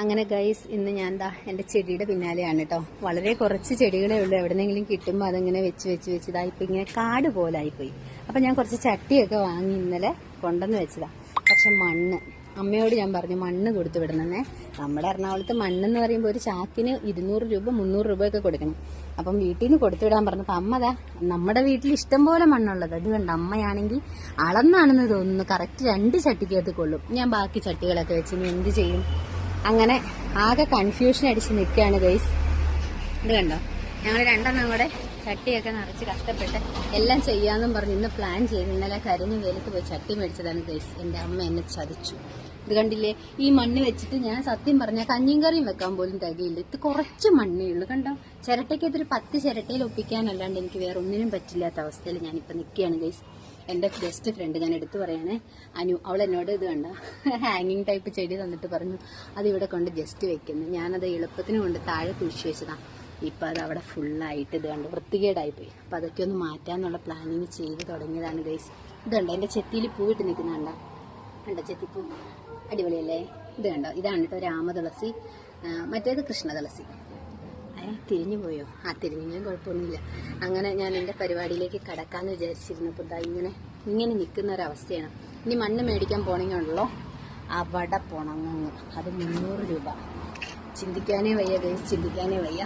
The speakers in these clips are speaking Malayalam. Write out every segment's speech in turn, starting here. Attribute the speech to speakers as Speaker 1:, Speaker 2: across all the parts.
Speaker 1: അങ്ങനെ ഗൈസ് ഇന്ന് ഞാൻ എന്താ എന്റെ ചെടിയുടെ പിന്നാലെയാണ് കേട്ടോ വളരെ കുറച്ച് ചെടികളേ ഉള്ളൂ. എവിടെന്നെങ്കിലും കിട്ടുമ്പോൾ അതിങ്ങനെ വെച്ച് വെച്ച് വെച്ച് ഇതാ ഇപ്പൊ ഇങ്ങനെ കാട് പോലായിപ്പോയി അപ്പൊ ഞാൻ കുറച്ച് ചട്ടിയൊക്കെ വാങ്ങി ഇന്നലെ കൊണ്ടുവന്ന് വെച്ചതാ. പക്ഷെ മണ്ണ് അമ്മയോട് ഞാൻ പറഞ്ഞു മണ്ണ് കൊടുത്തു വിടണമെന്നേ. നമ്മുടെ എറണാകുളത്ത് മണ്ണെന്ന് പറയുമ്പോൾ ഒരു ചാക്കിന് ഇരുന്നൂറ് രൂപ മുന്നൂറ് രൂപയൊക്കെ കൊടുക്കണം. അപ്പം വീട്ടിൽ നിന്ന് കൊടുത്തു വിടാൻ പറഞ്ഞപ്പോൾ അമ്മ ദാ നമ്മുടെ വീട്ടിൽ ഇഷ്ടം പോലെ മണ്ണുള്ളത്. അത് കണ്ട്? അമ്മയാണെങ്കിൽ അളന്നാണെന്ന് തോന്നുന്നു. കറക്റ്റ് രണ്ട് ചട്ടിക്കകത്ത് കൊള്ളും. ഞാൻ ബാക്കി ചട്ടികളൊക്കെ വെച്ച് ഇനി എന്ത് ചെയ്യും? അങ്ങനെ ആകെ കൺഫ്യൂഷൻ അടിച്ച് നിൽക്കുകയാണ് ഗൈസ് ഇത് കണ്ടോ? ഞങ്ങൾ രണ്ടെണ്ണം കൂടെ ചട്ടിയൊക്കെ നിറച്ച് കഷ്ടപ്പെട്ട് എല്ലാം ചെയ്യാന്നും പറഞ്ഞ് ഇന്ന് പ്ലാൻ ചെയ്ത് ഇന്നലെ കരിഞ്ഞ് വെയിലത്ത് പോയി ചട്ടി മേടിച്ചതാണ് ഗൈസ് എന്റെ അമ്മ എന്നെ ചതിച്ചു. ഇത് കണ്ടില്ലേ? ഈ മണ്ണ് വെച്ചിട്ട് ഞാൻ സത്യം പറഞ്ഞ കഞ്ഞിയും കറിയും വെക്കാൻ പോലും തികയില്ല ഇത് കുറച്ച് മണ്ണേ ഉള്ളൂ. കണ്ടോ? ചിരട്ടയ്ക്ക് ഇതൊരു പത്ത് ചിരട്ടയിൽ ഒപ്പിക്കാനല്ലാണ്ട് എനിക്ക് വേറെ ഒന്നിനും പറ്റില്ലാത്ത അവസ്ഥയിൽ ഞാനിപ്പോൾ നിൽക്കുകയാണ് ഗൈസ് എന്റെ ബെസ്റ്റ് ഫ്രണ്ട് ഞാൻ എടുത്തു പറയണേ അനു അവൾ എന്നോട് ഇത് കണ്ട? ഹാങ്ങിങ് ടൈപ്പ് ചെടി തന്നിട്ട് പറഞ്ഞു അത് ഇവിടെ കൊണ്ട് ജസ്റ്റ് വെക്കുന്നു. ഞാനത് എളുപ്പത്തിന് കൊണ്ട് താഴെ കുഴിച്ചു വെച്ചതാ. ഇപ്പം അത് അവിടെ ഫുള്ളായിട്ട് ഇത് കണ്ട് വൃത്തികേടായിപ്പോയി. അപ്പം അതൊക്കെ ഒന്ന് മാറ്റാന്നുള്ള പ്ലാനിങ് ചെയ്ത് തുടങ്ങിയതാണ് ഗൈസ് ഇതുണ്ട് എന്റെ ചെത്തിയിൽ പൂവിട്ട് നിൽക്കുന്നുണ്ട കണ്ട? ചെത്തിപ്പൂ അടിപൊളിയല്ലേ? ഇത് കണ്ടോ? ഇതാണ് കേട്ടോ രാമതുളസി മറ്റേത് കൃഷ്ണതുളസി ഏ തിരിഞ്ഞു പോയോ? ആ തിരിഞ്ഞെങ്കിലും കുഴപ്പമൊന്നുമില്ല. അങ്ങനെ ഞാൻ എന്റെ പരിപാടിയിലേക്ക് കടക്കാമെന്ന് വിചാരിച്ചിരുന്നപ്പോൾ ഇതാ ഇങ്ങനെ ഇങ്ങനെ നിൽക്കുന്ന ഒരവസ്ഥയാണ് ഇനി മണ്ണ് മേടിക്കാൻ പോണെങ്കിലുണ്ടല്ലോ അവിടെ പോണം. അത് മുന്നൂറ് രൂപ. ചിന്തിക്കാനേ വയ്യ ഗൈസ് ചിന്തിക്കാനേ വയ്യ.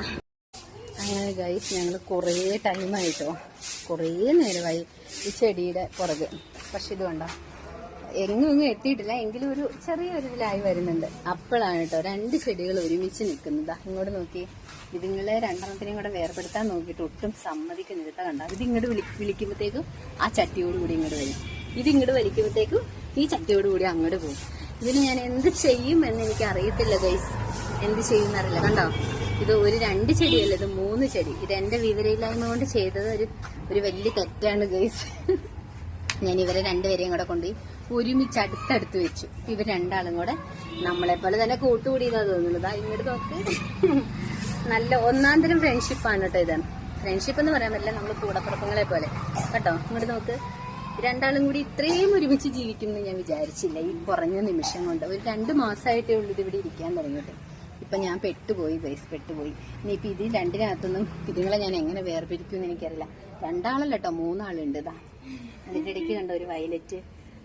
Speaker 1: അങ്ങനെ ഗൈസ് ഞങ്ങൾ കുറേ ടൈമായിട്ടോ കുറേ നേരമായി ഈ ചെടിയുടെ പുറകെ. പക്ഷെ ഇത് കണ്ടോ? എങ്ങും എത്തിയിട്ടില്ല. എങ്കിലും ഒരു ചെറിയൊരു ഇതിലായി വരുന്നുണ്ട്. അപ്പോഴാണ് കേട്ടോ രണ്ട് ചെടികൾ ഒരുമിച്ച് നിൽക്കുന്നത്. ഇങ്ങോട്ട് നോക്കി. ഇതിങ്ങളെ രണ്ടെണ്ണത്തിനെയും കൂടെ വേർപെടുത്താൻ നോക്കിയിട്ട് ഒട്ടും സമ്മതിക്കുന്നില്ല. കണ്ട? ഇത് ഇങ്ങോട്ട് വിളി വിളിക്കുമ്പോഴത്തേക്കും ആ ചട്ടിയോട് കൂടി ഇങ്ങോട്ട് വരും. ഇത് ഇങ്ങോട്ട് വലിക്കുമ്പോഴത്തേക്കും ഈ ചട്ടിയോട് കൂടി അങ്ങോട്ട് പോകും. ഇതിന് ഞാൻ എന്ത് ചെയ്യും എന്ന് എനിക്ക് അറിയത്തില്ല ഗൈസ് എന്ത് ചെയ്യും അറിയില്ല. കണ്ടോ? ഇത് ഒരു രണ്ട് ചെടിയല്ല ഇത് മൂന്ന് ചെടി. ഇത് എന്റെ വിവരമില്ലായ്മ കൊണ്ട് ചെയ്തത് ഒരു ഒരു വലിയ തെറ്റാണ് ഗൈസ് ഞാൻ ഇവരെ രണ്ടുപേരെയും കൂടെ കൊണ്ടുപോയി ഒരുമിച്ച് അടുത്തടുത്ത് വെച്ചു. ഇവർ രണ്ടാളും കൂടെ നമ്മളെ പോലെ തന്നെ കൂട്ടുകൂടിയെന്നാ തോന്നുന്നത്. ഇങ്ങോട്ട് നോക്ക്. നല്ല ഒന്നാം തരം ഫ്രണ്ട്ഷിപ്പാണ് കേട്ടോ ഇത്. ഫ്രണ്ട്ഷിപ്പ് എന്ന് പറയാൻ പറ്റില്ല നമ്മൾ കൂടപ്പുറപ്പങ്ങളെ പോലെ. കേട്ടോ? ഇങ്ങോട്ട് നോക്ക്. രണ്ടാളും കൂടി ഇത്രയും ഒരുമിച്ച് ജീവിക്കുമെന്ന് ഞാൻ വിചാരിച്ചില്ല ഈ കുറഞ്ഞ നിമിഷം കൊണ്ട്. ഒരു രണ്ട് മാസമായിട്ടേ ഉള്ളൂ ഇത് ഇവിടെ ഇരിക്കാൻ തുടങ്ങിയിട്ട്. ഇപ്പൊ ഞാൻ പെട്ടുപോയി ബേസ് പെട്ടുപോയി. ഇനിയിപ്പൊ ഇതിൽ രണ്ടിനകത്തൊന്നും ഇതുങ്ങളെ ഞാൻ എങ്ങനെ വേർപിരിക്കുമെന്ന് എനിക്കറിയില്ല. രണ്ടാളല്ല കേട്ടോ മൂന്നാളുണ്ട് ഇതാ അതിന്റെ ഇടയ്ക്ക് കണ്ട ഒരു വയലറ്റ്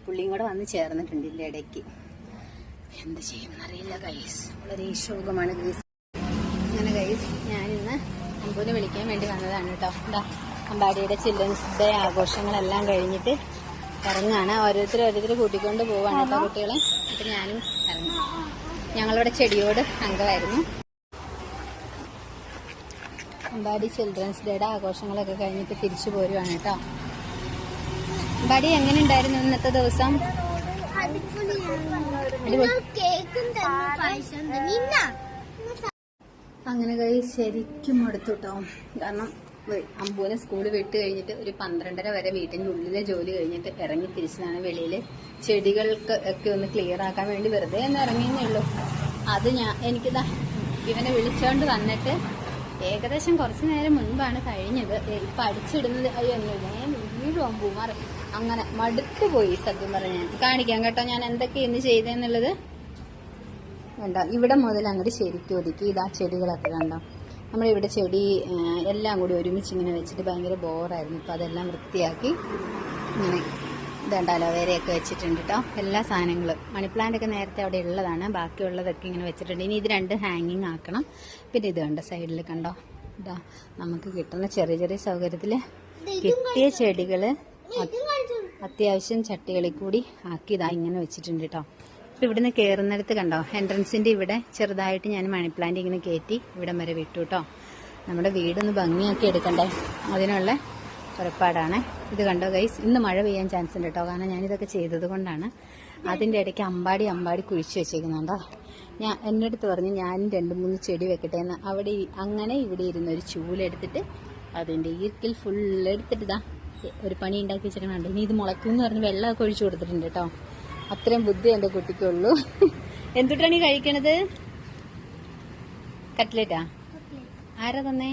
Speaker 1: പുള്ളിയും കൂടെ വന്ന് ചേർന്നിട്ടുണ്ട് ഇതിന്റെ ഇടയ്ക്ക്. എന്ത് ചെയ്യുമെന്നറിയില്ല ഗൈസ് വളരെ ശോകമാണ് ഗൈസ് അങ്ങനെ ഗൈസ് ഞാനിന്ന് അമ്പൂനെ വിളിക്കാൻ വേണ്ടി വന്നതാണ് കേട്ടോ എന്താ അമ്പാടിയുടെ ചിൽഡ്രൻസ് ഡേ ആഘോഷങ്ങളെല്ലാം കഴിഞ്ഞിട്ട് ഇറങ്ങാണ്. ഓരോരുത്തർ ഓരോരുത്തർ കൂട്ടിക്കൊണ്ട് പോവാണ് കേട്ടോ കുട്ടികളെ. അപ്പൊ ഞാനും ഇറങ്ങും. ഞങ്ങളിവിടെ ചെടിയോട് അംഗമായിരുന്നു. അമ്പാടി ചിൽഡ്രൻസ് ഡേയുടെ ആഘോഷങ്ങളൊക്കെ കഴിഞ്ഞിട്ട് തിരിച്ചു പോരുവാണ് കേട്ടോ. അമ്പാടി എങ്ങനെ ഉണ്ടായിരുന്നു ഇന്നത്തെ ദിവസം? അങ്ങനെ കൈ ശരിക്കും എടുത്തു കേട്ടോ. കാരണം അമ്പൂനെ സ്കൂൾ വിട്ട് കഴിഞ്ഞിട്ട് ഒരു പന്ത്രണ്ടര വരെ വീട്ടിന്റെ ഉള്ളിലെ ജോലി കഴിഞ്ഞിട്ട് ഇറങ്ങി തിരിച്ചതാണ് വെളിയിൽ ചെടികൾക്ക് ഒക്കെ ഒന്ന് ക്ലിയർ ആക്കാൻ വേണ്ടി വെറുതെ ഒന്ന് ഇറങ്ങിയെന്നേ അത് ഞാൻ എനിക്കിതാ ഇവനെ വിളിച്ചോണ്ട് വന്നിട്ട് ഏകദേശം കുറച്ച് നേരം മുൻപാണ് കഴിഞ്ഞത്. ഇപ്പം അടിച്ചിടുന്നത് അയ്യോ ഞാൻ വീഴും പൂമാർ അങ്ങനെ മടുത്തു പോയി സത്യം പറഞ്ഞ കാണിക്കാം കേട്ടോ ഞാൻ എന്തൊക്കെ ഇന്ന് ചെയ്തെന്നുള്ളത്. വേണ്ട ഇവിടെ മുതൽ അങ്ങോട്ട് ശരിക്കും ഒതുക്കി. ഇതാ ചെടികളൊക്കെ കണ്ടോ. നമ്മളിവിടെ ചെടി എല്ലാം കൂടി ഒരുമിച്ച് ഇങ്ങനെ വെച്ചിട്ട് ഭയങ്കര ബോറായിരുന്നു. ഇപ്പം അതെല്ലാം വൃത്തിയാക്കി ഇങ്ങനെ ഇതുണ്ട് അലോവേരയൊക്കെ വെച്ചിട്ടുണ്ട് കേട്ടോ എല്ലാ സാധനങ്ങളും. മണി പ്ലാന്റ് ഒക്കെ നേരത്തെ അവിടെ ഉള്ളതാണ്. ബാക്കിയുള്ളതൊക്കെ ഇങ്ങനെ വെച്ചിട്ടുണ്ട്. ഇനി ഇത് രണ്ട് ഹാങ്ങിങ് ആക്കണം. പിന്നെ ഇത് കണ്ടോ സൈഡിൽ കണ്ടോ? ഇതാ നമുക്ക് കിട്ടുന്ന ചെറിയ ചെറിയ സൗകര്യത്തിൽ കിട്ടിയ ചെടികൾ അത്യാവശ്യം ചട്ടികളിൽ കൂടി ആക്കി ഇതാ ഇങ്ങനെ വെച്ചിട്ടുണ്ട് കേട്ടോ ഇപ്പൊ ഇവിടുന്ന് കയറുന്നിടത്ത് കണ്ടോ? എൻട്രൻസിന്റെ ഇവിടെ ചെറുതായിട്ട് ഞാൻ മണി പ്ലാന്റ് ഇങ്ങനെ കയറ്റി ഇവിടം വരെ വിട്ടു കേട്ടോ നമ്മുടെ വീടൊന്ന് ഭംഗിയാക്കി എടുക്കണ്ടേ? അതിനുള്ള പുറപ്പാടാണ്. ഇത് കണ്ടോ ഗൈസ് ഇന്ന് മഴ പെയ്യാൻ ചാൻസ് ഉണ്ട് കേട്ടോ കാരണം ഞാനിതൊക്കെ ചെയ്തത് കൊണ്ടാണ്. അതിന്റെ ഇടയ്ക്ക് അമ്പാടി അമ്പാടി കുഴിച്ചു വെച്ചേക്കുന്നുണ്ടോ? ഞാൻ എന്റെ അടുത്ത് പറഞ്ഞ് ഞാൻ രണ്ട് മൂന്ന് ചെടി വെക്കട്ടെ എന്ന്. അവിടെ അങ്ങനെ ഇവിടെ ഇരുന്ന് ഒരു ചൂലെടുത്തിട്ട് അതിന്റെ ഈർക്കിൽ ഫുൾ എടുത്തിട്ട് ഇതാ ഒരു പണി ഉണ്ടാക്കി വെച്ചിട്ടുണ്ട് ഇനി ഇത് മുളയ്ക്കും എന്ന് പറഞ്ഞ് വെള്ളമൊക്കെ ഒഴിച്ചു കൊടുത്തിട്ടുണ്ട് കേട്ടോ അത്രയും ബുദ്ധി എന്റെ കുട്ടിക്കുള്ളൂ. എന്തുട്ടാണ് ഈ കഴിക്കണത്? കട്ട്ലേറ്റാ? ആരാ തന്നേ?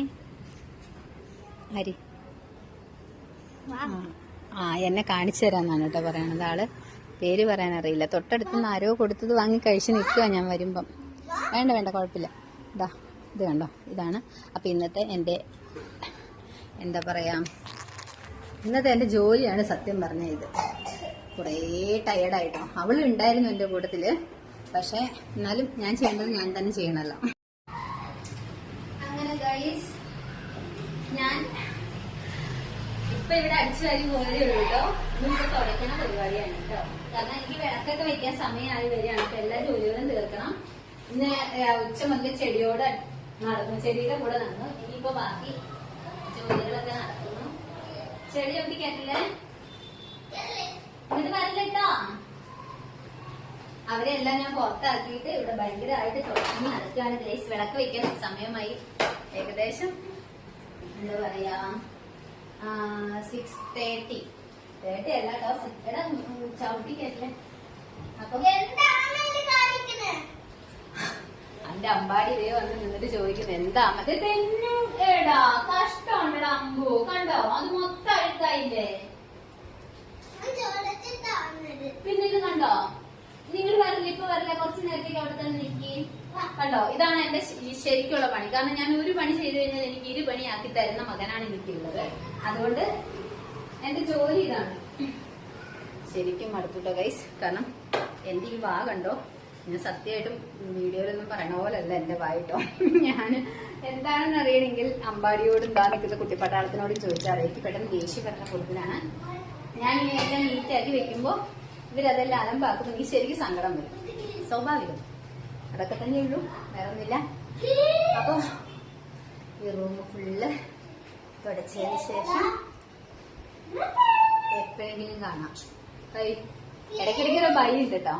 Speaker 1: ഹരി ആ. എന്നെ കാണിച്ചു തരാന്നാണ് കേട്ടോ പറയണത് ആൾ. പേര് പറയാൻ അറിയില്ല. തൊട്ടടുത്ത് നിന്ന് ആരോ കൊടുത്തത് വാങ്ങി കഴിച്ച് നിൽക്കുക ഞാൻ വരുമ്പം. വേണ്ട വേണ്ട കുഴപ്പമില്ല. ഇതാ ഇത് കണ്ടോ? ഇതാണ്. അപ്പം ഇന്നത്തെ എന്റെ എന്താ പറയാ ഇന്നത്തെ എന്റെ ജോലിയാണ് സത്യം പറഞ്ഞ ഇത്. കുറേ ടയേർഡായിട്ടോ അവൾ ഉണ്ടായിരുന്നു എന്റെ കൂട്ടത്തിൽ പക്ഷേ എന്നാലും ഞാൻ ചെയ്യേണ്ടത് ഞാൻ തന്നെ ചെയ്യണമല്ലോ അങ്ങനെ ഗൈസ് ഞാൻ ഇപ്പൊ ഇവിടെ അടിച്ചു വാരി പോയതേ ഉള്ളൂ കേട്ടോ. ഇന്നിപ്പോ തുടയ്ക്കണ പരിപാടിയാണ് കേട്ടോ. കാരണം എനിക്ക് വിളക്കൊക്കെ വെക്കാൻ സമയമായി വരികയാണ്. അപ്പൊ എല്ലാ ജോലികളും തീർക്കണം. ഇന്ന് ഉച്ച മുതൽ ചെടിയോട് നടന്നു. ചെടിയുടെ കൂടെ നടന്നു. ഇനിയിപ്പോ ബാക്കി ജോലികളൊക്കെ നടക്കുന്നു. ചെടി ഒപ്പിക്കാറ്റില്ലേ ഇത് വരില്ലട്ടോ അവരെല്ലാം ഞാൻ പുറത്താക്കിയിട്ട് ഇവിടെ ഭയങ്കരമായിട്ട് തുടങ്ങി നടക്കുകയാണ് ഗ്രേസ് വിളക്ക് വെക്കാൻ സമയമായി. ഏകദേശം എന്താ പറയാ സിക്സ് തേർട്ടി തേർട്ടി അല്ല കേട്ടോ എടാ ചവിട്ടിക്കല്ലേ അപ്പൊ എന്റെ അമ്പാടി ഇതേ വന്ന് നിന്നിട്ട് ചോദിക്കുന്നത് എന്താ? മറ്റേ തെന്നു ഏടാ കഷ്ടമുണ്ടടാ അമ്പു. കണ്ടോ? അത് മൊത്തം അഴുക്കായില്ലേ? പിന്നെ ഇത് കണ്ടോ? നിങ്ങൾ വരില്ല ഇപ്പൊ വരില്ല കുറച്ച് നേരത്തേക്ക് അവിടെ തന്നെ നിൽക്കുകയും. കണ്ടോ? ഇതാണ് എന്റെ ശരിക്കുള്ള പണി. കാരണം ഞാൻ ഒരു പണി ചെയ്തു കഴിഞ്ഞാൽ എനിക്ക് ഇരു പണിയാക്കി തരുന്ന മകനാണ് എനിക്കുള്ളത് അതുകൊണ്ട് എന്റെ ജോലി ഇതാണ്. ശരിക്കും മടുത്തുട്ടോ ഗൈസ് കാരണം എന്റെ ഈ വാ കണ്ടോ? ഞാൻ സത്യമായിട്ടും വീഡിയോയിലൊന്നും പറയണ പോലല്ല എന്റെ വായിട്ടോ ഞാൻ എന്താണെന്ന് അറിയണമെങ്കിൽ അമ്പാടിയോടും എന്താ നിൽക്കുന്ന ചോദിച്ചാൽ എനിക്ക് പെട്ടെന്ന് ദേഷ്യപ്പെട്ട കൂടുതലാണ് ഞാൻ ഇനി എല്ലാം നീറ്റാക്കി വെക്കുമ്പോ ഇവരതെല്ലാം അലമ്പാക്കുമ്പോൾ നീ ശരിക്കും സങ്കടം വരും. സ്വാഭാവികം. അതൊക്കെ തന്നെ ഉള്ളൂ. വേറെ ഒന്നുമില്ല അപ്പൊ ഈ റൂം ഫുള്ള് തുടച്ചതിന് ശേഷം എപ്പോഴെങ്കിലും കാണാം. ബൈ ഇടയ്ക്കിടയ്ക്ക് ഒരു ബൈ ഉണ്ട് കേട്ടോ.